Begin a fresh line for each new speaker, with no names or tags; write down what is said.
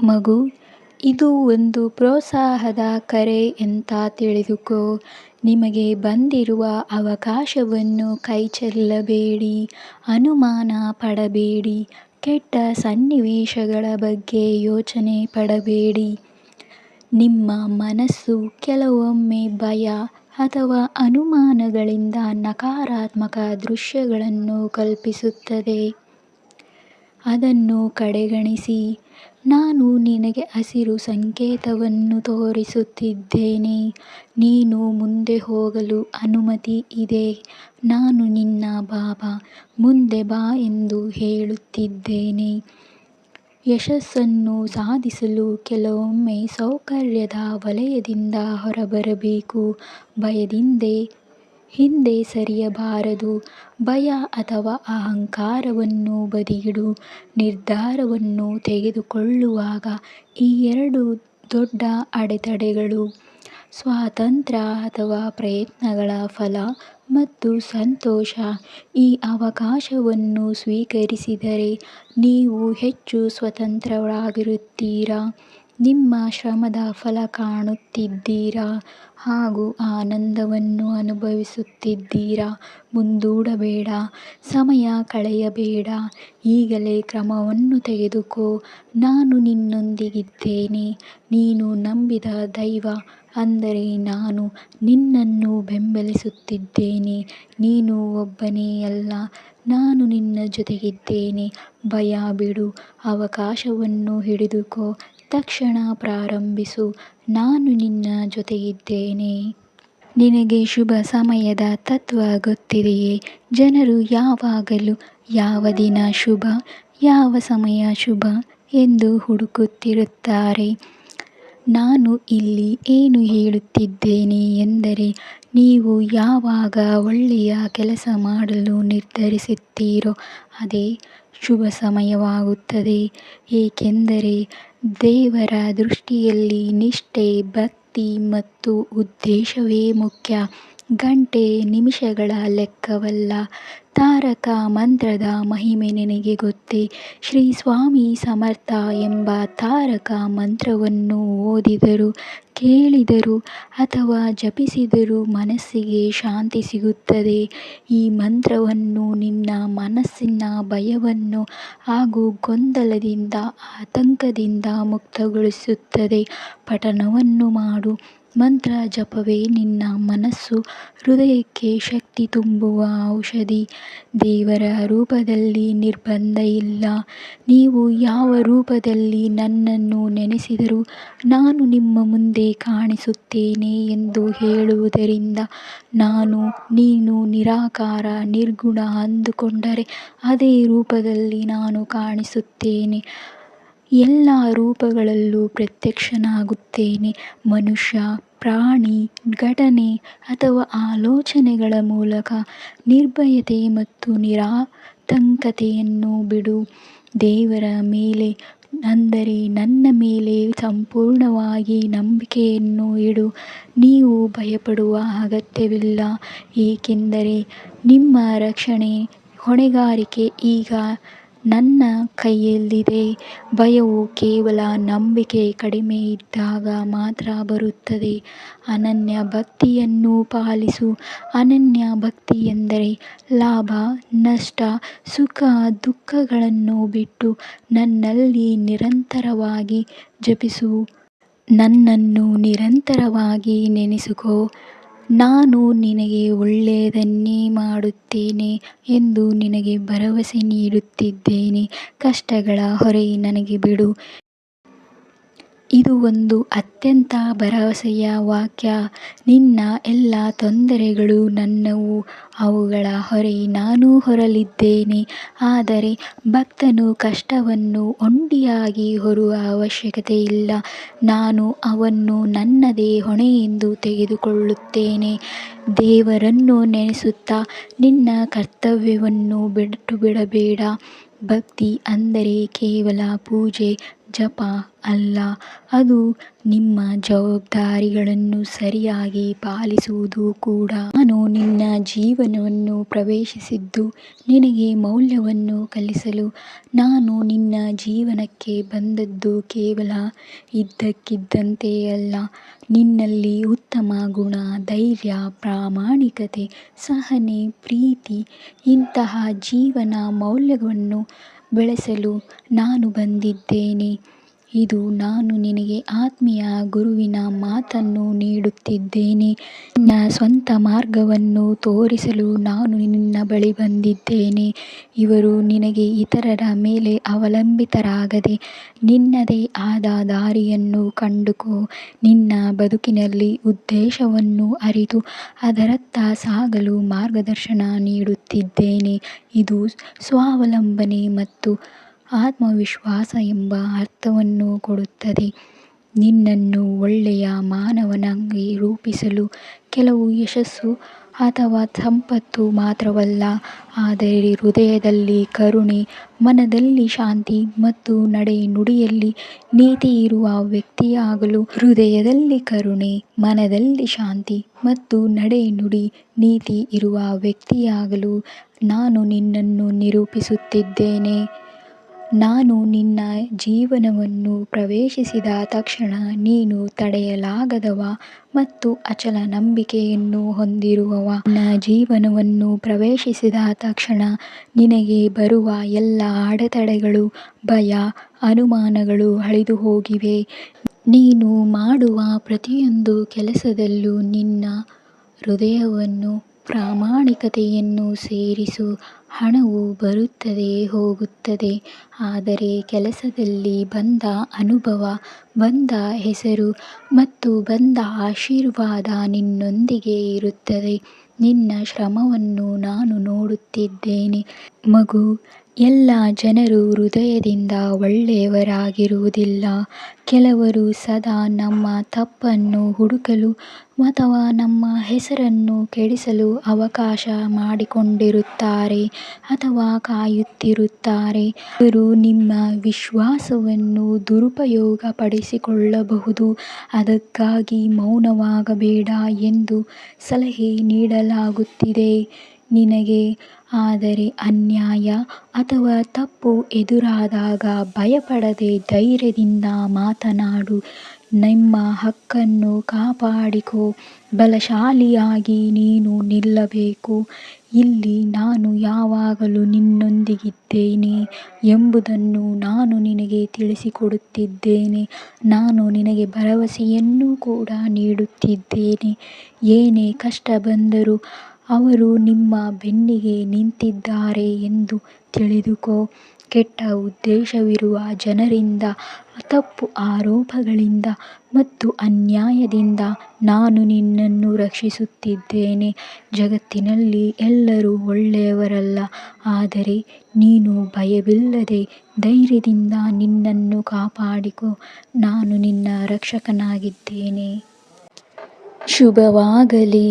ಮಗು, ಇದು ಒಂದು ಪ್ರೋತ್ಸಾಹದ ಕರೆ ಅಂತ ತಿಳಿದುಕೋ. ನಿಮಗೆ ಬಂದಿರುವ ಅವಕಾಶವನ್ನು ಕೈಚೆಲ್ಲಬೇಡಿ, ಅನುಮಾನ ಪಡಬೇಡಿ, ಕೆಟ್ಟ ಸನ್ನಿವೇಶಗಳ ಬಗ್ಗೆ ಯೋಚನೆ ಪಡಬೇಡಿ. ನಿಮ್ಮ ಮನಸ್ಸು ಕೆಲವೊಮ್ಮೆ ಭಯ ಅಥವಾ ಅನುಮಾನಗಳಿಂದ ನಕಾರಾತ್ಮಕ ದೃಶ್ಯಗಳನ್ನು ಕಲ್ಪಿಸುತ್ತದೆ. ಅದನ್ನು ಕಡೆಗಣಿಸಿ ನಾನು ನಿನಗೆ ಹಸಿರು ಸಂಕೇತವನ್ನು ತೋರಿಸುತ್ತಿದ್ದೇನೆ. ನೀನು ಮುಂದೆ ಹೋಗಲು ಅನುಮತಿ ಇದೆ. ನಾನು ನಿನ್ನ ಬಾಬಾ, ಮುಂದೆ ಬಾ ಎಂದು ಹೇಳುತ್ತಿದ್ದೇನೆ. ಯಶಸ್ಸನ್ನು ಸಾಧಿಸಲು ಕೆಲವೊಮ್ಮೆ ಸೌಕರ್ಯದ ವಲಯದಿಂದ ಹೊರಬರಬೇಕು. ಭಯದಿಂದ ಹಿಂದೆ ಸರಿಯಬಾರದು. ಭಯ ಅಥವಾ ಅಹಂಕಾರವನ್ನು ಬದಿಗಿಡು ನಿರ್ಧಾರವನ್ನು ತೆಗೆದುಕೊಳ್ಳುವಾಗ ಈ ಎರಡು ದೊಡ್ಡ ಅಡೆತಡೆಗಳು ಸ್ವಾತಂತ್ರ್ಯ ಅಥವಾ ಪ್ರಯತ್ನಗಳ ಫಲ ಮತ್ತು ಸಂತೋಷ. ಈ ಅವಕಾಶವನ್ನು ಸ್ವೀಕರಿಸಿದರೆ ನೀವು ಹೆಚ್ಚು ಸ್ವತಂತ್ರರಾಗಿರುತ್ತೀರಾ? ನಿಮ್ಮ ಶ್ರಮದ ಫಲ ಕಾಣುತ್ತಿದ್ದೀರಾ ಹಾಗೂ ಆನಂದವನ್ನು ಅನುಭವಿಸುತ್ತಿದ್ದೀರಾ? ಮುಂದೂಡಬೇಡ, ಸಮಯ ಕಳೆಯಬೇಡ, ಈಗಲೇ ಕ್ರಮವನ್ನು ತೆಗೆದುಕೋ. ನಾನು ನಿನ್ನೊಂದಿಗಿದ್ದೇನೆ, ನೀನು ನಂಬಿದ ದೈವ ಅಂದರೆ ನಾನು ನಿನ್ನನ್ನು ಬೆಂಬಲಿಸುತ್ತಿದ್ದೇನೆ. ನೀನು ಒಬ್ಬನೇ ಅಲ್ಲ, ನಾನು ನಿನ್ನ ಜೊತೆಗಿದ್ದೇನೆ. ಭಯ ಬಿಡು, ಅವಕಾಶವನ್ನು ಹಿಡಿದುಕೋ. ತಕ್ಷಣ ಪ್ರಾರಂಭಿಸು. ನಾನು ನಿನ್ನ ಜೊತೆಗಿದ್ದೇನೆ ನಿನಗೆ ಶುಭ ಸಮಯದ ತತ್ವ ಗೊತ್ತಿದೆಯೇ? ಜನರು ಯಾವಾಗಲೂ, ಯಾವ ದಿನ ಶುಭ, ಯಾವ ಸಮಯ ಶುಭ ಎಂದು ಹುಡುಕುತ್ತಿರುತ್ತಾರೆ. ನಾನು ಇಲ್ಲಿ ಏನು ಹೇಳುತ್ತಿದ್ದೇನೆ ಎಂದರೆ, ನೀವು ಯಾವಾಗ ಒಳ್ಳೆಯ ಕೆಲಸ ಮಾಡಲು ನಿರ್ಧರಿಸುತ್ತೀರೋ, ಅದೇ ಶುಭ ಸಮಯವಾಗುತ್ತದೆ. ಏಕೆಂದರೆ ದೇವರ ದೃಷ್ಟಿಯಲ್ಲಿ ನಿಷ್ಠೆ ಭಕ್ತಿ ಮತ್ತು ಉದ್ದೇಶವೇ ಮುಖ್ಯ. ಗಂಟೆ ನಿಮಿಷಗಳ ಲೆಕ್ಕವಲ್ಲ. ತಾರಕ ಮಂತ್ರದ ಮಹಿಮೆ ನಿನಗೆ ಗೊತ್ತೇ. ಶ್ರೀ ಸ್ವಾಮಿ ಸಮರ್ಥ ಎಂಬ ತಾರಕ ಮಂತ್ರವನ್ನು ಓದಿದರು, ಕೇಳಿದರು ಅಥವಾ ಜಪಿಸಿದರು ಮನಸ್ಸಿಗೆ ಶಾಂತಿ ಸಿಗುತ್ತದೆ. ಈ ಮಂತ್ರವನ್ನು ನಿನ್ನ ಮನಸ್ಸಿನ ಭಯವನ್ನು ಹಾಗೂ ಗೊಂದಲದಿಂದ, ಆತಂಕದಿಂದ ಮುಕ್ತಗೊಳಿಸುತ್ತದೆ. ಪಠಣವನ್ನು ಮಾಡು. ಮಂತ್ರ ಜಪವೇ ನಿನ್ನ ಮನಸ್ಸು, ಹೃದಯಕ್ಕೆ ಶಕ್ತಿ ತುಂಬುವ ಔಷಧಿ. ದೇವರ ರೂಪದಲ್ಲಿ ನಿರ್ಬಂಧ ಇಲ್ಲ. ನೀವು ಯಾವ ರೂಪದಲ್ಲಿ ನನ್ನನ್ನು ನೆನೆಸಿದರೂ ನಾನು ನಿಮ್ಮ ಮುಂದೆ ಕಾಣಿಸುತ್ತೇನೆ ಎಂದು ಹೇಳುವುದರಿಂದ ನಾನು, ನೀನು ನಿರಾಕಾರ, ನಿರ್ಗುಣ ಅಂದುಕೊಂಡರೆ ಅದೇ ರೂಪದಲ್ಲಿ ನಾನು ಕಾಣಿಸುತ್ತೇನೆ. ಎಲ್ಲ ರೂಪಗಳಲ್ಲೂ ಪ್ರತ್ಯಕ್ಷನಾಗುತ್ತೇನೆ. ಮನುಷ್ಯ, ಪ್ರಾಣಿ, ಘಟನೆ ಅಥವಾ ಆಲೋಚನೆಗಳ ಮೂಲಕ ನಿರ್ಭಯತೆ ಮತ್ತು ನಿರಾತಂಕತೆಯನ್ನು ಬಿಡು. ದೇವರ ಮೇಲೆ, ಅಂದರೆ ನನ್ನ ಮೇಲೆ ಸಂಪೂರ್ಣವಾಗಿ ನಂಬಿಕೆಯನ್ನು ಇಡು. ನೀವು ಭಯಪಡುವ ಅಗತ್ಯವಿಲ್ಲ, ಏಕೆಂದರೆ ನಿಮ್ಮ ರಕ್ಷಣೆ ಹೊಣೆಗಾರಿಕೆ ಈಗ ನನ್ನ ಕೈಯಲ್ಲಿದೆ. ಭಯವು ಕೇವಲ ನಂಬಿಕೆ ಕಡಿಮೆ ಇದ್ದಾಗ ಮಾತ್ರ ಬರುತ್ತದೆ. ಅನನ್ಯ ಭಕ್ತಿಯನ್ನು ಪಾಲಿಸು. ಅನನ್ಯ ಭಕ್ತಿ ಎಂದರೆ ಲಾಭ, ನಷ್ಟ, ಸುಖ, ದುಃಖಗಳನ್ನು ಬಿಟ್ಟು ನನ್ನಲ್ಲಿ ನಿರಂತರವಾಗಿ ಜಪಿಸು. ನನ್ನನ್ನು ನಿರಂತರವಾಗಿ ನೆನೆಸಿಕೋ. ನಾನು ನಿನಗೆ ಒಳ್ಳೆಯದನ್ನೇ ಮಾಡುತ್ತೇನೆ ಎಂದು ನಿನಗೆ ಭರವಸೆ ನೀಡುತ್ತಿದ್ದೇನೆ. ಕಷ್ಟಗಳ ಹೊರೆ ನನಗೆ ಬಿಡು. ಇದು ಒಂದು ಅತ್ಯಂತ ಭರವಸೆಯ ವಾಕ್ಯ. ನಿನ್ನ ಎಲ್ಲ ತೊಂದರೆಗಳು ನನ್ನವು, ಅವುಗಳ ಹೊರೆ ನಾನು ಹೊರಲಿದ್ದೇನೆ. ಆದರೆ ಭಕ್ತನು ಕಷ್ಟವನ್ನು ಒಂಟಿಯಾಗಿ ಹೊರುವ ಅವಶ್ಯಕತೆಯಿಲ್ಲ. ನಾನು ಅವನ್ನು ನನ್ನದೇ ಹೊಣೆ ಎಂದು ತೆಗೆದುಕೊಳ್ಳುತ್ತೇನೆ. ದೇವರನ್ನು ನೆನೆಸುತ್ತಾ ನಿನ್ನ ಕರ್ತವ್ಯವನ್ನು ಬಿಟ್ಟು ಬಿಡಬೇಡ ಭಕ್ತಿ ಅಂದರೆ ಕೇವಲ ಪೂಜೆ ಜಪ ಅಲ್ಲ. ಅದು ನಿಮ್ಮ ಜವಾಬ್ದಾರಿಗಳನ್ನು ಸರಿಯಾಗಿ ಪಾಲಿಸುವುದು ಕೂಡ. ನಾನು ನಿನ್ನ ಜೀವನವನ್ನು ಪ್ರವೇಶಿಸಿದ್ದು ನಿನಗೆ ಮೌಲ್ಯವನ್ನು ಕಲಿಸಲು. ನಾನು ನಿನ್ನ ಜೀವನಕ್ಕೆ ಬಂದದ್ದು ಕೇವಲ ಇದ್ದಕ್ಕಿದ್ದಂತೆ ಅಲ್ಲ. ನಿನ್ನಲ್ಲಿ ಉತ್ತಮ ಗುಣ, ಧೈರ್ಯ, ಪ್ರಾಮಾಣಿಕತೆ, ಸಹನೆ, ಪ್ರೀತಿ ಇಂತಹ ಜೀವನ ಮೌಲ್ಯವನ್ನು ಬೆಳೆಸಲು ನಾನು ಬಂದಿದ್ದೇನೆ. ಇದು ನಾನು ನಿನಗೆ ಆತ್ಮೀಯ ಗುರುವಿನ ಮಾತನ್ನು ನೀಡುತ್ತಿದ್ದೇನೆ. ನಿನ್ನ ಸ್ವಂತ ಮಾರ್ಗವನ್ನು ತೋರಿಸಲು ನಾನು ನಿನ್ನ ಬಳಿ ಬಂದಿದ್ದೇನೆ. ಇವರು ನಿನಗೆ ಇತರರ ಮೇಲೆ ಅವಲಂಬಿತರಾಗದೆ ನಿನ್ನದೇ ಆದ ದಾರಿಯನ್ನು ಕಂಡುಕೋ. ನಿನ್ನ ಬದುಕಿನಲ್ಲಿ ಉದ್ದೇಶವನ್ನು ಅರಿತು ಅದರತ್ತ ಸಾಗಲು ಮಾರ್ಗದರ್ಶನ ನೀಡುತ್ತಿದ್ದೇನೆ. ಇದು ಸ್ವಾವಲಂಬನೆ ಮತ್ತು ಆತ್ಮವಿಶ್ವಾಸ ಎಂಬ ಅರ್ಥವನ್ನು ಕೊಡುತ್ತದೆ. ನಿನ್ನನ್ನು ಒಳ್ಳೆಯ ಮಾನವನಾಗಿ ರೂಪಿಸಲು ಕೆಲವು ಯಶಸ್ಸು ಅಥವಾ ಸಂಪತ್ತು ಮಾತ್ರವಲ್ಲ, ಆದರೆ ಹೃದಯದಲ್ಲಿ ಕರುಣೆ, ಮನದಲ್ಲಿ ಶಾಂತಿ ಮತ್ತು ನಡೆನುಡಿಯಲ್ಲಿ ನೀತಿ ಇರುವ ವ್ಯಕ್ತಿಯಾಗಲು ಹೃದಯದಲ್ಲಿ ಕರುಣೆ, ಮನದಲ್ಲಿ ಶಾಂತಿ ಮತ್ತು ನಡೆನುಡಿ ನೀತಿ ಇರುವ ವ್ಯಕ್ತಿಯಾಗಲು ನಾನು ನಿನ್ನನ್ನು ನಿರೂಪಿಸುತ್ತಿದ್ದೇನೆ. ನಾನು ನಿನ್ನ ಜೀವನವನ್ನು ಪ್ರವೇಶಿಸಿದ ತಕ್ಷಣ ನೀನು ತಡೆಯಲಾಗದವ ಮತ್ತು ಅಚಲ ನಂಬಿಕೆಯನ್ನು ಹೊಂದಿರುವವ. ನಿನ್ನ ಜೀವನವನ್ನು ಪ್ರವೇಶಿಸಿದ ತಕ್ಷಣ ನಿನಗೆ ಬರುವ ಎಲ್ಲ ಅಡೆತಡೆಗಳು, ಭಯ, ಅನುಮಾನಗಳು ಅಳಿದುಹೋಗಿವೆ. ನೀನು ಮಾಡುವ ಪ್ರತಿಯೊಂದು ಕೆಲಸದಲ್ಲೂ ನಿನ್ನ ಹೃದಯವನ್ನು ಪ್ರಾಮಾಣಿಕತೆಯನ್ನು ಸೇರಿಸು. ಹಣವು ಬರುತ್ತದೆ ಹೋಗುತ್ತದೆ. ಆದರೆ ಕೆಲಸದಲ್ಲಿ ಬಂದ ಅನುಭವ, ಬಂದ ಹೆಸರು ಮತ್ತು ಬಂದ ಆಶೀರ್ವಾದ ನಿನ್ನೊಂದಿಗೆ ಇರುತ್ತದೆ. ನಿನ್ನ ಶ್ರಮವನ್ನು ನಾನು ನೋಡುತ್ತಿದ್ದೇನೆ. ಮಗು ಎಲ್ಲ ಜನರು ಹೃದಯದಿಂದ ಒಳ್ಳೆಯವರಾಗಿರುವುದಿಲ್ಲ. ಕೆಲವರು ಸದಾ ನಮ್ಮ ತಪ್ಪನ್ನು ಹುಡುಕಲು ಅಥವಾ ನಮ್ಮ ಹೆಸರನ್ನು ಕೆಡಿಸಲು ಅವಕಾಶ ಮಾಡಿಕೊಂಡಿರುತ್ತಾರೆ ಅಥವಾ ಕಾಯುತ್ತಿರುತ್ತಾರೆ. ಇವರು ನಿಮ್ಮ ವಿಶ್ವಾಸವನ್ನು ದುರುಪಯೋಗಪಡಿಸಿಕೊಳ್ಳಬಹುದು. ಅದಕ್ಕಾಗಿ ಮೌನವಾಗಬೇಡ ಎಂದು ಸಲಹೆ ನೀಡಲಾಗುತ್ತಿದೆ. ನಿನಗೆ ಆದರೆ ಅನ್ಯಾಯ ಅಥವಾ ತಪ್ಪು ಎದುರಾದಾಗ ಭಯಪಡದೆ ಧೈರ್ಯದಿಂದ ಮಾತನಾಡು. ನಿಮ್ಮ ಹಕ್ಕನ್ನು ಕಾಪಾಡಿಕೋ. ಬಲಶಾಲಿಯಾಗಿ ನೀನು ನಿಲ್ಲಬೇಕು. ಇಲ್ಲಿ ನಾನು ಯಾವಾಗಲೂ ನಿನ್ನೊಂದಿಗಿದ್ದೇನೆ ಎಂಬುದನ್ನು ನಾನು ನಿನಗೆ ತಿಳಿಸಿಕೊಡುತ್ತಿದ್ದೇನೆ. ನಾನು ನಿನಗೆ ಭರವಸೆಯನ್ನು ಕೂಡ ನೀಡುತ್ತಿದ್ದೇನೆ. ಏನೇ ಕಷ್ಟ ಬಂದರೂ ಅವರು ನಿಮ್ಮ ಬೆನ್ನಿಗೆ ನಿಂತಿದ್ದಾರೆ ಎಂದು ತಿಳಿದುಕೋ. ಕೆಟ್ಟ ಉದ್ದೇಶವಿರುವ ಜನರಿಂದ, ತಪ್ಪು ಆರೋಪಗಳಿಂದ ಮತ್ತು ಅನ್ಯಾಯದಿಂದ ನಾನು ನಿನ್ನನ್ನು ರಕ್ಷಿಸುತ್ತಿದ್ದೇನೆ. ಜಗತ್ತಿನಲ್ಲಿ ಎಲ್ಲರೂ ಒಳ್ಳೆಯವರಲ್ಲ, ಆದರೆ ನೀನು ಭಯವಿಲ್ಲದೆ ಧೈರ್ಯದಿಂದ ನಿನ್ನನ್ನು ಕಾಪಾಡಿಕೋ. ನಾನು ನಿನ್ನ ರಕ್ಷಕನಾಗಿದ್ದೇನೆ. ಶುಭವಾಗಲಿ.